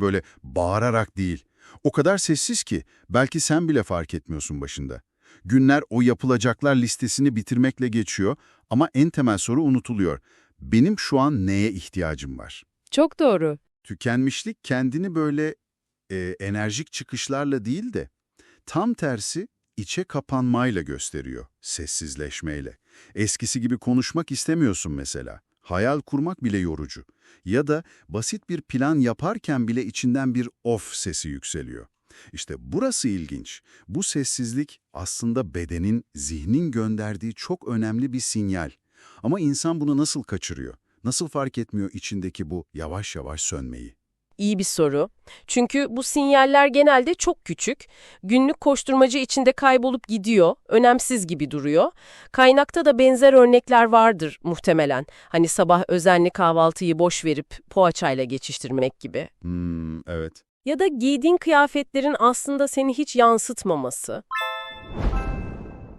Böyle bağırarak değil. O kadar sessiz ki belki sen bile fark etmiyorsun başında. Günler o yapılacaklar listesini bitirmekle geçiyor ama en temel soru unutuluyor. Benim şu an neye ihtiyacım var? Çok doğru. Tükenmişlik kendini böyle e, enerjik çıkışlarla değil de tam tersi içe kapanmayla gösteriyor, sessizleşmeyle. Eskisi gibi konuşmak istemiyorsun mesela. Hayal kurmak bile yorucu. Ya da basit bir plan yaparken bile içinden bir of sesi yükseliyor. İşte burası ilginç. Bu sessizlik aslında bedenin, zihnin gönderdiği çok önemli bir sinyal. Ama insan bunu nasıl kaçırıyor? Nasıl fark etmiyor içindeki bu yavaş yavaş sönmeyi? İyi bir soru. Çünkü bu sinyaller genelde çok küçük, günlük koşturmacı içinde kaybolup gidiyor, önemsiz gibi duruyor. Kaynakta da benzer örnekler vardır muhtemelen. Hani sabah özenli kahvaltıyı boş verip poğaçayla geçiştirmek gibi. Hmm, evet. Ya da giydiğin kıyafetlerin aslında seni hiç yansıtmaması.